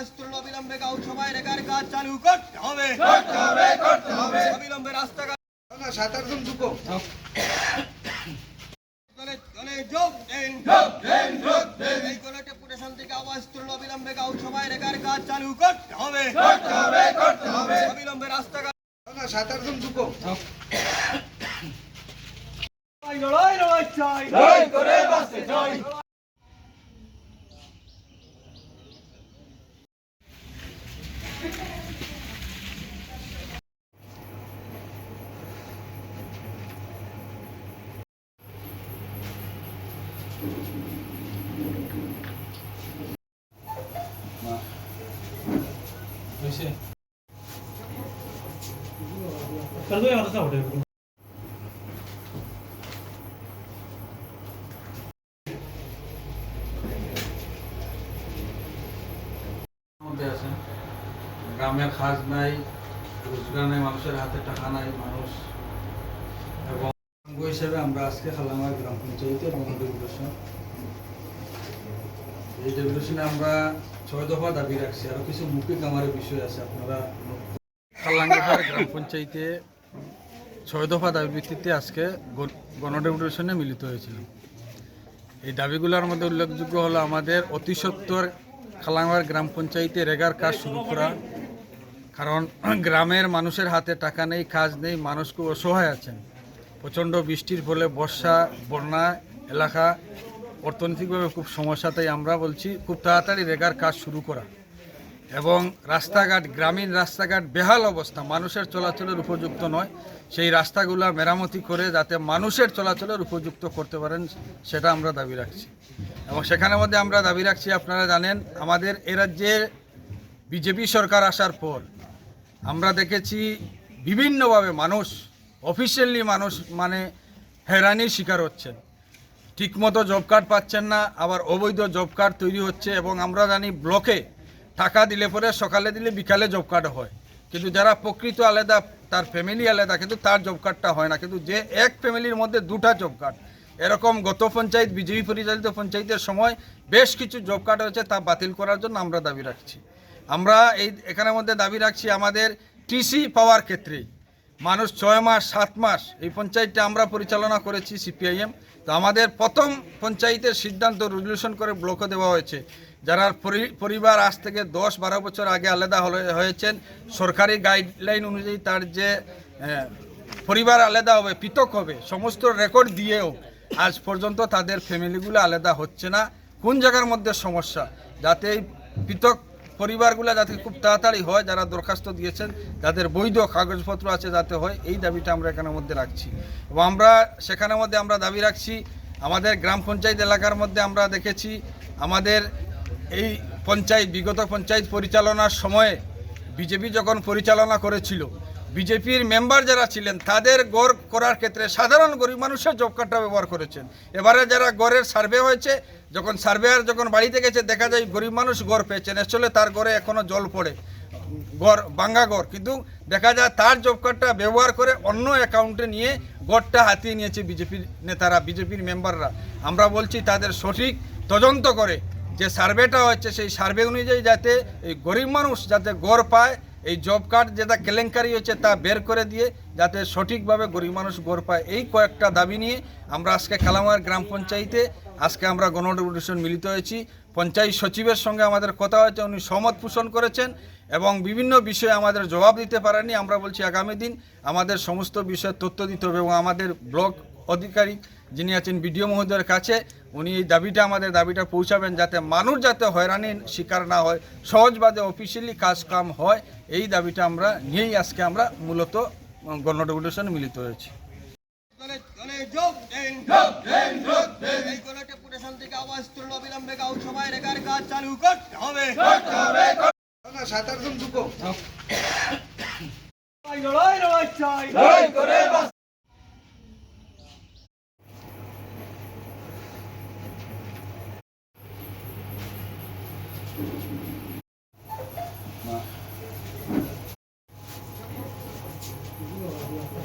অবিলম্বে গাঁও সভায় রেখার কাজ চালু করতে হবে। করতে হবে করতে হবে। অবিলম্বে রাস্তাঘাট সাতার জন ঢুকো। দলে দলে যোগ দেন। যোগ দেন, যোগ দেন। এই গণ ডেপুটেশন থেকে আওয়াজ তুলল অবিলম্বে গাঁও সভায় রেখার কাজ চালু করতে হবে। করতে হবে করতে হবে। অবিলম্বে রাস্তাঘাট সাতার জন লড়াই লড়াই চাই জয় করে বাসে জয়। कर दो यार ऐसा होटल মধ্যে আছেন গ্রামের খাজ নাই রোজগার নাই মানুষের হাতে টাকা নাই মানুষ এবং হিসেবে আমরা আজকে খালামার গ্রাম পঞ্চায়েতে এই আমরা ছয় দফা দাবি রাখছি কিছু মৌখিক আমার বিষয় আছে, আপনারা গ্রাম পঞ্চায়েতে ছয় দফা ভিত্তিতে আজকে গণডেপুটেশনে মিলিত হয়েছিল। এই দাবিগুলোর মধ্যে উল্লেখযোগ্য হলো আমাদের অতি সত্তর খালাঙ্গার গ্রাম পঞ্চায়েতে রেগার কাজ শুরু করা। কারণ গ্রামের মানুষের হাতে টাকা নেই, কাজ নেই, মানুষ খুব অসহায় আছেন। প্রচণ্ড বৃষ্টির ফলে বর্ষা, বন্যা, এলাকা অর্থনৈতিকভাবে খুব সমস্যা, তাই আমরা বলছি খুব তাড়াতাড়ি রেগার কাজ শুরু করা। এবং রাস্তাঘাট, গ্রামীণ রাস্তাঘাট বেহাল অবস্থা, মানুষের চলাচলের উপযুক্ত নয়। সেই রাস্তাগুলো মেরামতি করে যাতে মানুষের চলাচলের উপযুক্ত করতে পারেন, সেটা আমরা দাবি রাখছি। এবং সেখানের মধ্যে আমরা দাবি রাখছি, আপনারা জানেন, আমাদের এ রাজ্যে বিজেপি সরকার আসার পর আমরা দেখেছি বিভিন্নভাবে মানুষ অফিসিয়ালি মানুষ মানে হেরানির শিকার হচ্ছেন। ঠিকমতো জব কার্ড পাচ্ছেন না, আবার অবৈধ জব কার্ড তৈরি হচ্ছে এবং আমরা জানি ব্লকে টাকা দিলে পরে সকালে দিলে বিকালে জব কার্ড হয়। কিন্তু যারা প্রকৃত আলাদা, তার ফ্যামিলি আলাদা, কিন্তু তার জব কার্ডটা হয় না। কিন্তু যে এক ফ্যামিলির মধ্যে দুটা জব কার্ড এরকম গত পঞ্চায়েত, বিজেপি পরিচালিত পঞ্চায়েতের সময় বেশ কিছু জব কার্ড হয়েছে, তা বাতিল করার জন্য আমরা দাবি রাখছি। আমরা এই, এখানের মধ্যে দাবি রাখছি আমাদের টিসি পাওয়ার ক্ষেত্রে মানুষ ছয় মাস, সাত মাস এই পঞ্চায়েতটা আমরা পরিচালনা করেছি সিপিআইএম। তো আমাদের প্রথম পঞ্চায়েতের সিদ্ধান্ত রেজলিউশন করে ব্লকে দেওয়া হয়েছে। যারা পরিবার আজ থেকে দশ বারো বছর আগে আলাদা হয়েছেন, সরকারি গাইডলাইন অনুযায়ী তার যে পরিবার আলাদা হবে, পৃথক হবে, সমস্ত রেকর্ড দিয়েও আজ পর্যন্ত তাদের ফ্যামিলিগুলো আলাদা হচ্ছে না। কোন জায়গার মধ্যে সমস্যা? যাতে এই পৃথক পরিবারগুলো যাতে খুব তাড়াতাড়ি হয়, যারা দরখাস্ত দিয়েছেন, যাদের বৈধ কাগজপত্র আছে যাতে হয়, এই দাবিটা আমরা এখানের মধ্যে রাখছি। এবং আমরা সেখানের মধ্যে আমরা দাবি রাখছি, আমাদের গ্রাম পঞ্চায়েত এলাকার মধ্যে আমরা দেখেছি, আমাদের এই পঞ্চায়েত, বিগত পঞ্চায়েত পরিচালনার সময়ে বিজেপি যখন পরিচালনা করেছিল বিজেপির মেম্বার যারা ছিলেন, তাদের গড় করার ক্ষেত্রে সাধারণ গরিব মানুষের জব কার্ডটা ব্যবহার করেছেন। এবারে যারা গড়ের সার্ভে হয়েছে, যখন সার্ভেয়ার যখন বাড়িতে গেছে, দেখা যায় গরিব মানুষ গড় পেয়েছেন আসলে তার গড়ে এখনও জল পড়ে, গড় বাঙ্গা গড়। কিন্তু দেখা যায় তার জব কার্ডটা ব্যবহার করে অন্য অ্যাকাউন্টে নিয়ে গড়টা হাতিয়ে নিয়েছে বিজেপির নেতারা, বিজেপির মেম্বাররা। আমরা বলছি তাদের সঠিক তদন্ত করে যে সার্ভেটা হচ্ছে সেই সার্ভে অনুযায়ী যাতে এই গরিব মানুষ যাতে গড় পায় এই জব কার্ড যেটা কেলেঙ্কারি হচ্ছে তা বের করে দিয়ে যাতে সঠিকভাবে গরিব মানুষ গড় পায়। এই কয়েকটা দাবি নিয়ে আমরা আজকে কালামার গ্রাম পঞ্চায়েতে আজকে আমরা গণডেপুটেশন মিলিত হয়েছি। পঞ্চায়েত সচিবের সঙ্গে আমাদের কথা হয়েছে, উনি সহমত পোষণ করেছেন এবং বিভিন্ন বিষয়ে আমাদের জবাব দিতে পারেননি। আমরা বলছি আগামী দিন আমাদের সমস্ত বিষয়ে তথ্য দিতে হবে এবং আমাদের ব্লক আধিকারিক যিনি আছেন বিডিও মহোদয়ের কাছে উনি এই দাবিটা আমাদের দাবিটা পৌঁছাবেন যাতে মানুষ যাতে হয়রানির শিকার না হয় সহজবাদে অফিসিয়ালি কাজ কাম হয় এই দাবিটা আমরা নিয়েই আজকে আমরা মূলত গণডেপুটেশন মিলিত হয়েছি। দেন যোগ দেন,